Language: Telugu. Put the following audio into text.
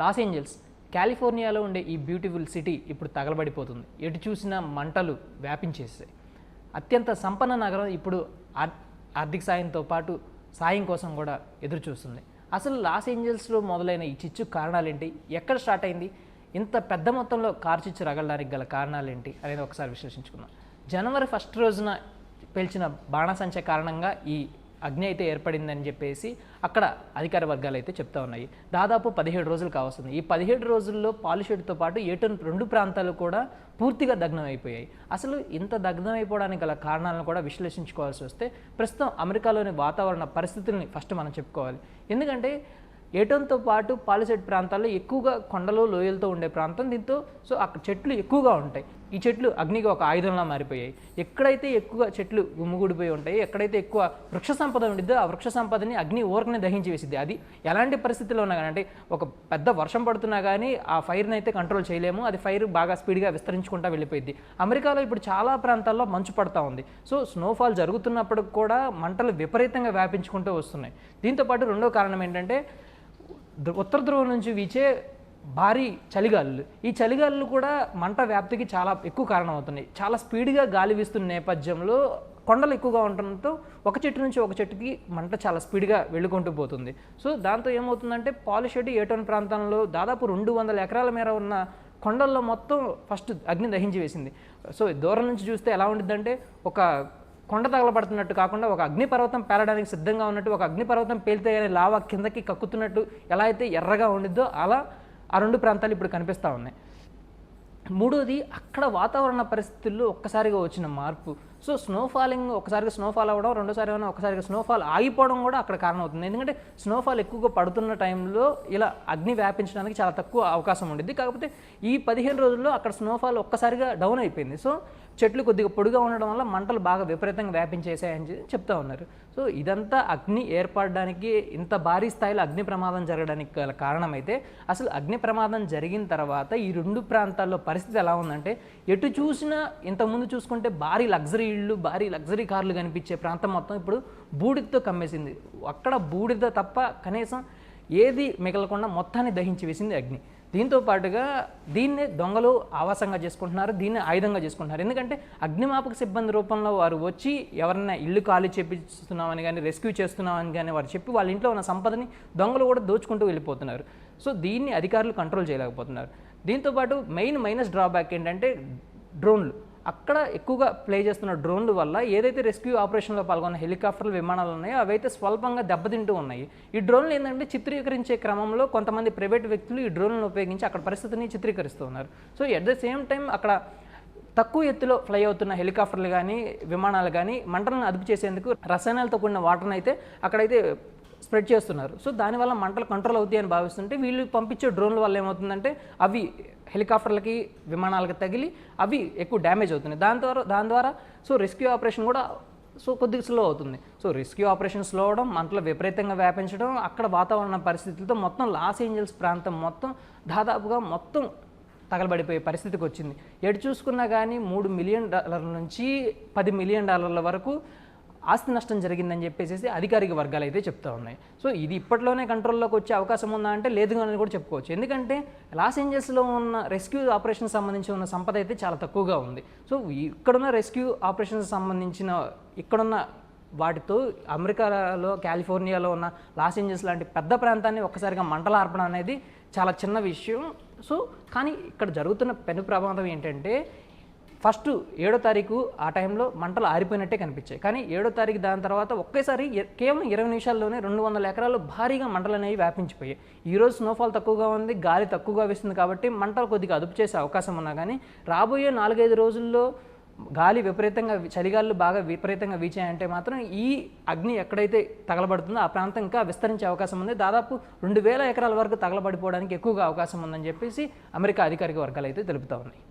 లాస్ ఏంజల్స్ కాలిఫోర్నియాలో ఉండే ఈ బ్యూటిఫుల్ సిటీ ఇప్పుడు తగలబడిపోతుంది. ఎటు చూసినా మంటలు వ్యాపించేస్తాయి అత్యంత సంపన్న నగరం ఇప్పుడు ఆర్- ఆర్థిక సాయంతో పాటు సాయం కోసం కూడా ఎదురు చూస్తుంది అసలు లాస్ ఏంజల్స్లో మొదలైన ఈ చిచ్చు కారణాలేంటి? ఎక్కడ స్టార్ట్ అయింది? ఇంత పెద్ద మొత్తంలో కారు చిచ్చు రగలడానికి గల కారణాలేంటి? అనేది ఒకసారి విశ్లేషించుకుందాం. జనవరి ఫస్ట్ రోజున పేల్చిన బాణసంచ కారణంగా ఈ అగ్ని అయితే ఏర్పడిందని చెప్పేసి అక్కడ అధికార వర్గాలు అయితే చెప్తా ఉన్నాయి. దాదాపు పదిహేడు రోజులు కావస్తుంది. ఈ పదిహేడు రోజుల్లో పాలిషెడ్తో పాటు ఏటన్ రెండు ప్రాంతాలు కూడా పూర్తిగా దగ్నం అయిపోయాయి. అసలు ఇంత దగ్నం అయిపోవడానికి గల కారణాలను కూడా విశ్లేషించుకోవాల్సి వస్తే ప్రస్తుతం అమెరికాలోని వాతావరణ పరిస్థితుల్ని ఫస్ట్ మనం చెప్పుకోవాలి. ఎందుకంటే ఏటంతో పాటు పాలిసెట్ ప్రాంతాల్లో ఎక్కువగా కొండలు లోయలతో ఉండే ప్రాంతం దీంతో సో అక్కడ చెట్లు ఎక్కువగా ఉంటాయి. ఈ చెట్లు అగ్నికి ఒక ఆయుధంలా మారిపోయాయి. ఎక్కడైతే ఎక్కువ చెట్లు గుమ్ముగూడిపోయి ఉంటాయి ఎక్కడైతే ఎక్కువ వృక్ష సంపద ఉండిద్దో ఆ వృక్ష సంపదని అగ్ని ఊరకనే దహించి వేసిద్ది. అది ఎలాంటి పరిస్థితుల్లో ఉన్నా కానీ అంటే ఒక పెద్ద వర్షం పడుతున్నా కానీ ఆ ఫైర్ని అయితే కంట్రోల్ చేయలేము. అది ఫైర్ బాగా స్పీడ్గా విస్తరించుకుంటా వెళ్ళిపోయింది అమెరికాలో ఇప్పుడు చాలా ప్రాంతాల్లో మంచు పడతా ఉంది. సో స్నోఫాల్ జరుగుతున్నప్పుడు కూడా మంటలు విపరీతంగా వ్యాపించుకుంటూ వస్తున్నాయి. దీంతోపాటు రెండో కారణం ఏంటంటే ఉత్తర ధ్రువం నుంచి వీచే భారీ చలిగాలులు. ఈ చలిగాలులు కూడా మంట వ్యాప్తికి చాలా ఎక్కువ కారణం అవుతున్నాయి చాలా స్పీడ్గా గాలి వీస్తున్న నేపథ్యంలో కొండలు ఎక్కువగా ఉండటంతో ఒక చెట్టు నుంచి ఒక చెట్టుకి మంట చాలా స్పీడ్గా వెళ్ళుకుంటూ పోతుంది. సో దాంతో ఏమవుతుందంటే పాలిషెడ్డి ఏటోన్ ప్రాంతంలో దాదాపు రెండు వందల ఎకరాల మేర ఉన్న కొండల్లో మొత్తం ఫస్ట్ అగ్ని దహించి వేసింది. సో దూరం నుంచి చూస్తే ఎలా ఉండిద్దంటే ఒక కొండ తగలబడుతున్నట్టు కాకుండా ఒక అగ్నిపర్వతం పేలడానికి సిద్ధంగా ఉన్నట్టు ఒక అగ్నిపర్వతం పేలితే కానీ లావా కిందకి కక్కుతున్నట్టు ఎలా అయితే ఎర్రగా ఉండిద్దో అలా ఆ రెండు ప్రాంతాలు ఇప్పుడు కనిపిస్తూ ఉన్నాయి. మూడోది అక్కడ వాతావరణ పరిస్థితుల్లో ఒక్కసారిగా వచ్చిన మార్పు. సో స్నోఫాలింగ్ ఒకసారిగా స్నోఫాల్ అవ్వడం రెండోసారి ఏమైనా ఒకసారిగా స్నోఫాల్ ఆగిపోవడం కూడా అక్కడ కారణం అవుతుంది. ఎందుకంటే స్నోఫాల్ ఎక్కువగా పడుతున్న టైంలో ఇలా అగ్ని వ్యాపించడానికి చాలా తక్కువ అవకాశం ఉండేది కాకపోతే ఈ పదిహేను రోజుల్లో అక్కడ స్నోఫాల్ ఒక్కసారిగా డౌన్ అయిపోయింది. సో చెట్లు కొద్దిగా పొడిగా ఉండడం వల్ల మంటలు బాగా విపరీతంగా వ్యాపించేసాయని చెప్తా ఉన్నారు. సో ఇదంతా అగ్ని ఏర్పడడానికి ఇంత భారీ స్థాయిలో అగ్ని ప్రమాదం జరగడానికి గల కారణమైతే అసలు అగ్ని ప్రమాదం జరిగిన తర్వాత ఈ రెండు ప్రాంతాల్లో పరిస్థితి ఎలా ఉందంటే ఎటు చూసినా ఇంతకుముందు చూసుకుంటే భారీ లగ్జరీ ఇళ్ళు భారీ లగ్జరీ కార్లు కనిపించే ప్రాంతం మొత్తం ఇప్పుడు బూడిదతో కమ్మేసింది. అక్కడ బూడిద తప్ప కనీసం ఏది మిగలకుండా మొత్తాన్ని దహించి వేసింది అగ్ని. దీంతో పాటుగా దీన్నే దొంగలు ఆవాసంగా చేసుకుంటున్నారు దీన్ని ఆయుధంగా చేసుకుంటున్నారు. ఎందుకంటే అగ్నిమాపక సిబ్బంది రూపంలో వారు వచ్చి ఎవరైనా ఇల్లు ఖాళీ చేపిస్తున్నామని కానీ రెస్క్యూ చేస్తున్నామని కానీ వారు చెప్పి వాళ్ళ ఇంట్లో ఉన్న సంపదని దొంగలు కూడా దోచుకుంటూ వెళ్ళిపోతున్నారు. సో దీన్ని అధికారులు కంట్రోల్ చేయలేకపోతున్నారు. దీంతోపాటు మెయిన్ మైనస్ డ్రాబ్యాక్ ఏంటంటే డ్రోన్లు. అక్కడ ఎక్కువగా ప్లే చేస్తున్న డ్రోన్ల వల్ల ఏదైతే రెస్క్యూ ఆపరేషన్లో పాల్గొన్న హెలికాప్టర్లు విమానాలు ఉన్నాయో అవైతే స్వల్పంగా దెబ్బతింటూ ఉన్నాయి. ఈ డ్రోన్లు ఏంటంటే చిత్రీకరించే క్రమంలో కొంతమంది ప్రైవేట్ వ్యక్తులు ఈ డ్రోన్లను ఉపయోగించి అక్కడ పరిస్థితిని చిత్రీకరిస్తూ ఉన్నారు. So at the same time అక్కడ తక్కువ ఎత్తులో ఫ్లై అవుతున్న హెలికాప్టర్లు కానీ విమానాలు కానీ మంటలను అదుపు చేసేందుకు రసాయనాలతో కూడిన వాటర్ని అయితే అక్కడైతే స్ప్రెడ్ చేస్తున్నారు. సో దానివల్ల మంటలు కంట్రోల్ అవుతాయి అని భావిస్తుంటే వీళ్ళు పంపించే డ్రోన్ల వల్ల ఏమవుతుందంటే అవి హెలికాప్టర్లకి విమానాలకి తగిలి అవి ఎక్కువ డ్యామేజ్ అవుతున్నాయి. దాని ద్వారా దాని ద్వారా సో రెస్క్యూ ఆపరేషన్ కూడా సో కొద్దిగా స్లో అవుతుంది. సో రెస్క్యూ ఆపరేషన్ స్లో అవడం మంటలు విపరీతంగా వ్యాపించడం అక్కడ వాతావరణ పరిస్థితులతో మొత్తం లాస్ ఏంజల్స్ ప్రాంతం మొత్తం దాదాపుగా మొత్తం తగలబడిపోయే పరిస్థితికి వచ్చింది. ఎటు చూసుకున్నా కానీ మూడు మిలియన్ డాలర్ల నుంచి పది మిలియన్ డాలర్ల వరకు ఆస్తి నష్టం జరిగిందని చెప్పేసి అధికారిక వర్గాలు అయితే చెప్తా ఉన్నాయి. సో ఇది ఇప్పట్లోనే కంట్రోల్లోకి వచ్చే అవకాశం ఉందా అంటే లేదు అని కూడా చెప్పుకోవచ్చు. ఎందుకంటే లాస్ ఏంజల్స్లో ఉన్న రెస్క్యూ ఆపరేషన్ సంబంధించి ఉన్న సంపద అయితే చాలా తక్కువగా ఉంది. సో ఇక్కడున్న రెస్క్యూ ఆపరేషన్స్ సంబంధించిన ఇక్కడున్న వాటితో అమెరికాలో కాలిఫోర్నియాలో ఉన్న లాస్ ఏంజల్స్ లాంటి పెద్ద ప్రాంతాన్ని ఒక్కసారిగా మంటలార్పడం అనేది చాలా చిన్న విషయం. సో కానీ ఇక్కడ జరుగుతున్న పెను ప్రమాదం ఏంటంటే ఫస్ట్ ఏడో తారీఖు ఆ టైంలో మంటలు ఆరిపోయినట్టే కనిపించాయి. కానీ ఏడో తారీఖు దాని తర్వాత ఒకేసారి కేవలం ఇరవై నిమిషాల్లోనే రెండు వందల ఎకరాలు భారీగా మంటలు అనేవి వ్యాపించిపోయాయి. ఈరోజు స్నోఫాల్ తక్కువగా ఉంది గాలి తక్కువగా వేస్తుంది కాబట్టి మంటలు కొద్దిగా అదుపు చేసే అవకాశం ఉన్నా కానీ రాబోయే నాలుగైదు రోజుల్లో గాలి విపరీతంగా చలిగాలు బాగా విపరీతంగా వీచాయంటే మాత్రం ఈ అగ్ని ఎక్కడైతే తగలబడుతుందో ఆ ప్రాంతం ఇంకా విస్తరించే అవకాశం ఉంది. దాదాపు రెండు వేల ఎకరాల వరకు తగలబడిపోవడానికి ఎక్కువగా అవకాశం ఉందని చెప్పేసి అమెరికా అధికారిక వర్గాలు అయితే తెలుపుతా ఉన్నాయి.